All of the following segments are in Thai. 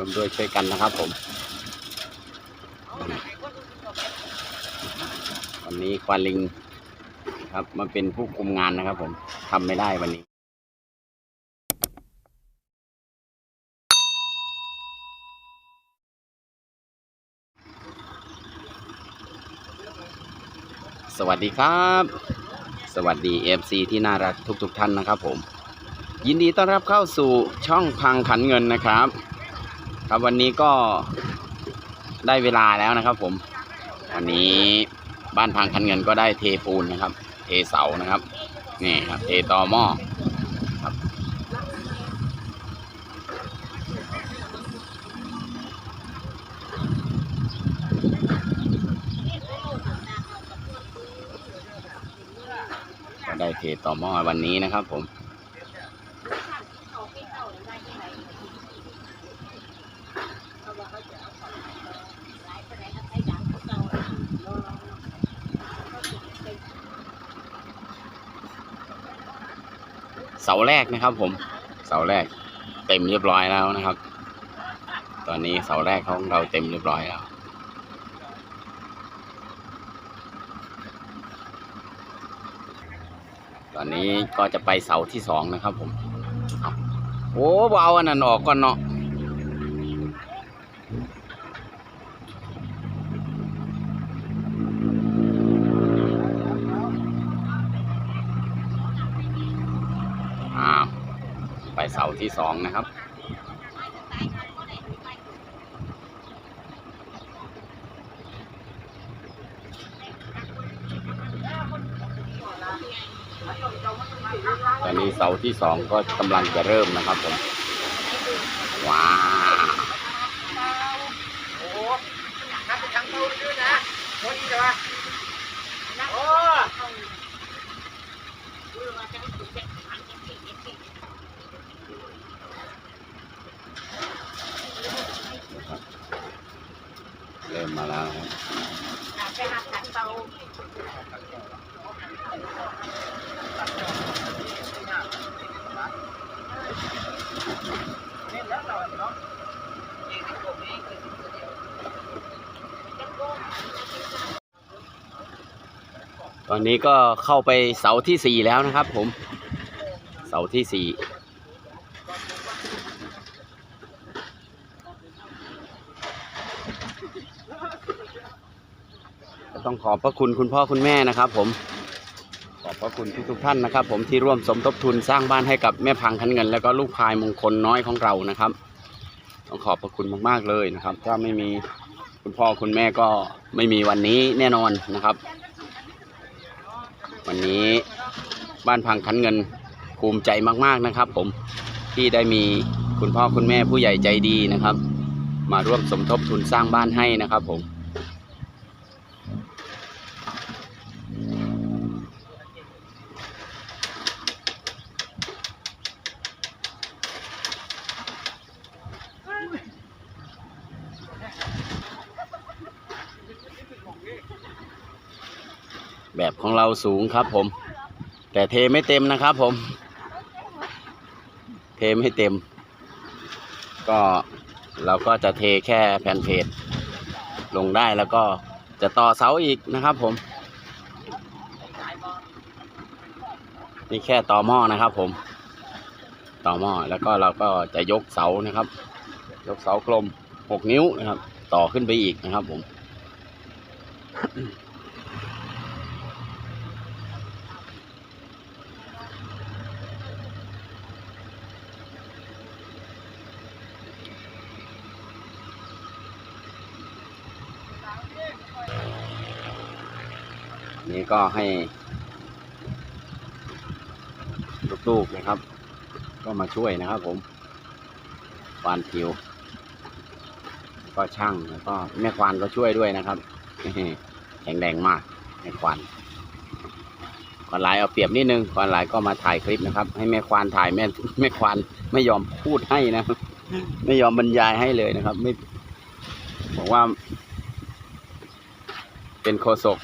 ร่วมด้วยช่วยกันนะครับผม วันนี้ควานลิงครับมาเป็นผู้คุมงานนะครับผมทำไม่ได้วันนี้สวัสดีครับ สวัสดี FC ที่น่ารักทุกๆทท่านนะครับผม ยินดีต้อนรับเข้าสู่ช่องพังขันเงินนะครับ ครับวันนี้ก็ได้เวลาแล้วนะครับ ผม วันนี้บ้านพังขันเงินก็ได้เทปูนนะครับ เทเสานะครับนี่ครับเทตอหม้อครับ ก็ได้เทต่อหม้อวันนี้นะครับ ผม สาแรกนะครับ ผม เสาแรก เต็มเรียบร้อยแล้วนะครับ ตอนนี้เสาแรกของเราเต็มเรียบร้อยแล้วตอนนี้ก็จะไปเสาที่สองนะครับ ผมโอ้เบาอันนั้นออกก่อนเนาะอ้าวไปเสา ที่สองนะครับ ตอนนี้เสาที่สองก็กำลังจะเริ่มนะครับผม ว้าว โอ้นับไปทางตู้ด้วยนะโอ้ยเดี๋ยวโอ้ เริ่มมาแล้วครับ ไปหักขันเตา ตอนนี้ก็เข้าไปเสาที่สี่แล้วนะครับผม เสาที่สี่ต้องขอบพระคุณคุณพ่อคุณแม่นะครับผม ขอบพระคุณทุกท่านนะครับ ผมที่ร่วมสมทบทุนสร้างบ้านให้กับแม่พังคันเงิน แล้วก็ลูกพายมงคลน้อยของเรานะครับต้องขอบพระคุณมากๆเลยนะครับ ถ้าไม่มีคุณพ่อคุณแม่ก็ไม่มีวันนี้แน่นอนนะครับ วันนี้บ้านพังคันเงินภูมิใจมากๆนะครับ ผมที่ได้มีคุณพ่อคุณแม่ผู้ใหญ่ใจดีนะครับ มาร่วมสมทบทุนสร้างบ้านให้นะครับผม แบบของเราสูงครับผม แต่เทไม่เต็มนะครับผม เทไม่เต็ม ก็เราก็จะเทแค่แผ่นเพจลงได้แล้วก็จะต่อเสาอีกนะครับผม นี่แค่ต่อหม้อนะครับผม ต่อหม้อแล้วก็เราก็จะยกเสานะครับ ยกเสากลม หกนิ้วนะครับ ต่อขึ้นไปอีกนะครับผม นี่ก็ให้ลูกๆนะครับ ก็มาช่วยนะครับผมควานผิว ก็ช่างแล้วก็แม่ควานก็ช่วยด้วยนะครับแข็งแรงมากแม่ควานควานหลายเอาเปรียบนิดนึงควานหลายก็มาถ่ายคลิปนะครับ ให้แม่ควานถ่ายแม่แม่ควานไม่ยอมพูดให้นะไม่ยอมบรรยายให้เลยนะครับ ไม่บอกว่า เป็นโคศก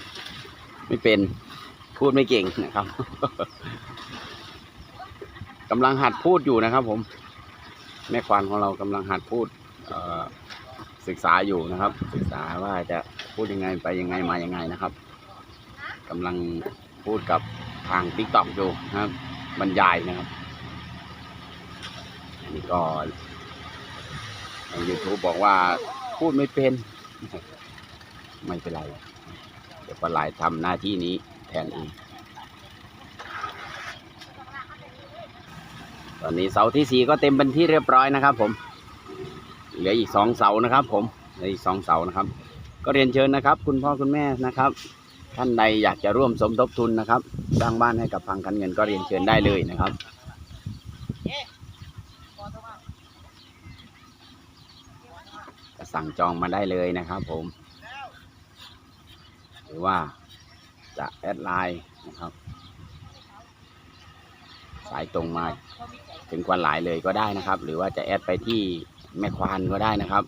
ไม่เป็นพูดไม่เก่งนะครับกำลังหัดพูดอยู่นะครับ ผม แม่ควานของเรากำลังหัดพูด เอ่อ ศึกษาอยู่นะครับ ศึกษาว่าจะพูดยังไงไปยังไงมายังไงนะครับกำลังพูดกับทาง t ิ k t o k อยู่นะครับบรรยายนะครับอันนี้ก็ทาง YouTube บอกว่าพูดไม่เป็น ไม่เป็นไร เดี๋ยวปลาไหลทำหน้าที่นี้แทนเองตอนนี้เสาที่สี่ก็เต็มเป็นที่เรียบร้อยนะครับผม เหลืออีกสองเสานะครับ ผมเหลืออีกสองเสานะครับ ก็เรียนเชิญนะครับ คุณพ่อคุณแม่นะครับ ท่านใดอยากจะร่วมสมทบทุนนะครับ สร้างบ้านให้กับพังคันเงินก็เรียนเชิญได้เลยนะครับจะสั่งจองมาได้เลยนะครับ ผม หรือว่าจะแอดไลน์นะครับ สายตรงมาถึงควันหลายเลยก็ได้นะครับ หรือว่าจะแอดไปที่ แม่ควานก็ได้นะครับ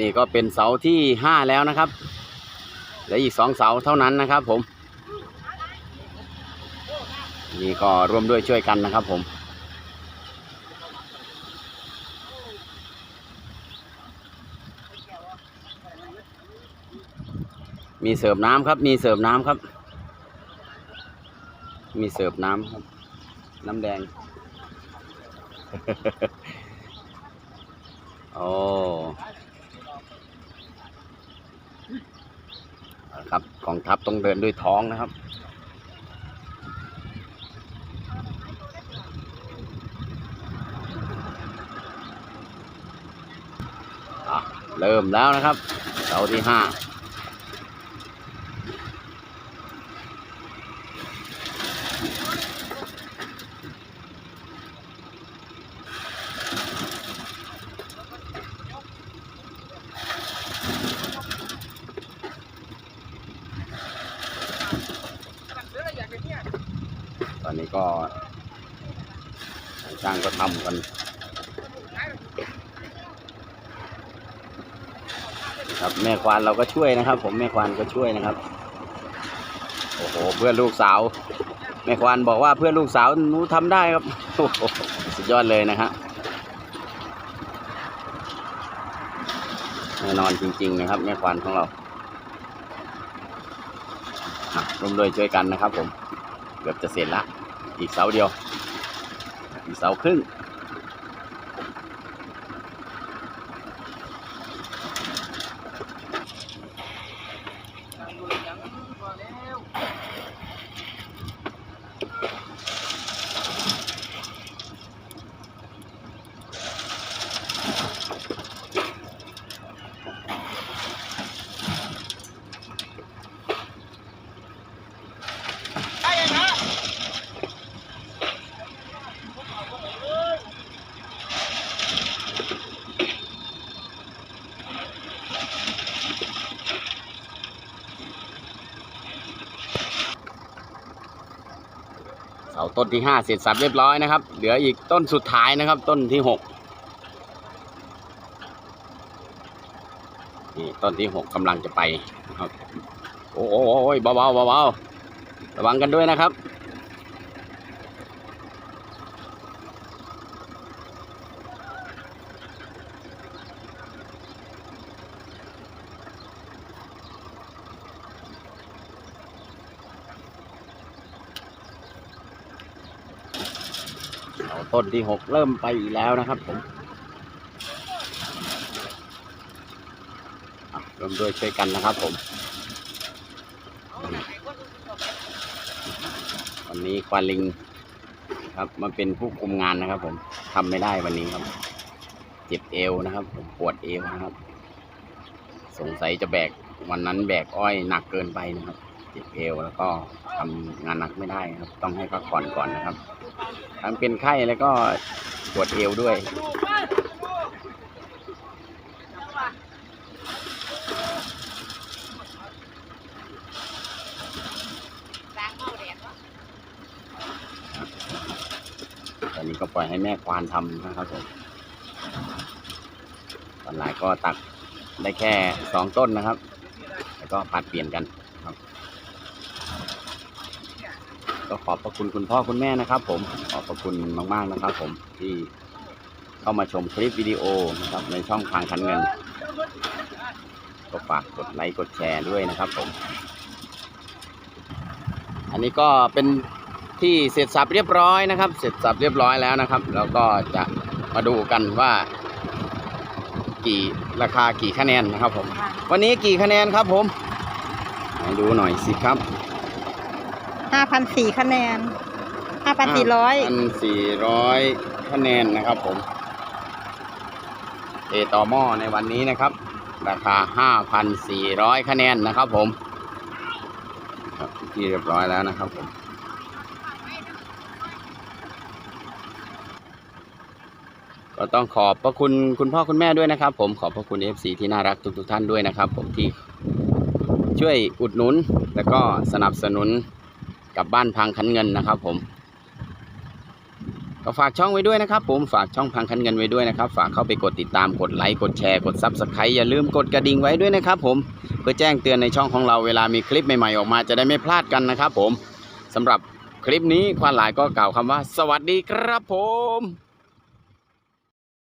นี่ก็เป็นเสาที่ห้าแล้วนะครับเหลืออีกสองเสาเท่านั้นนะครับ ผม นี่ก็ร่วมด้วยช่วยกันนะครับผมมีเสิร์ฟน้ำครับ มีเสิร์ฟน้ำครับ มีเสิร์ฟน้ำครับ น้ำแดง โอ้เอาละครับกองทัพต้องเดินด้วยท้องนะครับอะเริ่มแล้วนะครับเสาที่ห้า ก็ทางช่างก็ทำกันครับแม่ควานเราก็ช่วยนะครับ ผมแม่ควานก็ช่วยนะครับโอ้โหเพื่อนลูกสาว แม่ควานบอกว่าเพื่อนลูกสาวหนูทำได้ครับโอ้โหสุดยอดเลยนะฮะแน่นอนจริง ๆ นะครับ แม่ควานของเราอะร่วมด้วยช่วยกันนะครับ ผมเกือบจะเสร็จละ อีกเสาเดียว อีกเสาครึ่ง เสาต้นที่ห้าเสร็จสับเรียบร้อยนะครับ เหลืออีกต้นสุดท้ายนะครับ ต้นที่หกนี่ต้นที่หกกำลังจะไปนะครับ โอ้โหเบาเบาเบาเบาระวังกันด้วยนะครับ ต้นที่หกเริ่มไปอีกแล้วนะครับผมร่วมด้วยช่วยกันนะครับผม วันนี้ควาลิงครับมาเป็นผู้คุมงานนะครับ ผมทำไม่ได้วันนี้ครับ เจ็บเอวนะครับผมปวดเอวนะครับ สงสัยจะแบกวันนั้นแบกอ้อยหนักเกินไปนะครับ เจ็บเอวแล้วก็ทำงานหนักไม่ได้ครับ ต้องให้พักผ่อนก่อนนะครับ ทั้งเป็นไข้แล้วก็ปวดเอวด้วย ตอนนี้ก็ปล่อยให้แม่ควานทำนะครับผมตอนหลายก็ตักได้แค่สองต้นนะครับ แล้วก็ผัดเปลี่ยนกันครับ ก็ขอบพระคุณคุณพ่อคุณแม่นะครับ ผมขอบพระคุณมากๆนะครับ ผมที่เข้ามาชมคลิปวิดีโอนะครับในช่องทางคันเงิน ก็ฝากกดไลค์กดแชร์ด้วยนะครับ ผม อันนี้ก็เป็นที่เสร็จสับเรียบร้อยนะครับ เสร็จสับเรียบร้อยแล้วนะครับ แล้วก็จะมาดูกันว่า กี่ราคากี่คะแนนนะครับ ผม วันนี้กี่คะแนนครับ ผมดูหน่อยสิครับ ห้าพันสี่คะแนนห้าพันสี่ร้อยพันสี่ร้อยคะแนนนะครับผม เอต่อหม้อในวันนี้นะครับ ราคาห้าพันสี่ร้อยคะแนนนะครับผมครับที่เรียบร้อยแล้วนะครับผมก็ต้องขอบพระคุณคุณพ่อคุณแม่ด้วยนะครับ ผมขอบพระคุณ FC ที่น่ารักทุกๆท่านด้วยนะครับ ผมที่ช่วยอุดหนุน แล้วก็สนับสนุน กับบ้านพังคันเงินนะครับ ผม ก็ฝากช่องไว้ด้วยนะครับ ผมฝากช่องพังคันเงินไว้ด้วยนะครับ ฝากเข้าไปกดติดตามกดไลค์กดแชร์กดซับสไครต์อย่าลืมกดกระดิ่งไว้ด้วยนะครับ ผมเพื่อแจ้งเตือนในช่องของเราเวลามีคลิปใหม่ๆออกมาจะได้ไม่พลาดกันนะครับ ผมสำหรับคลิปนี้ควานหลายก็กล่าวคำว่า สวัสดีครับผม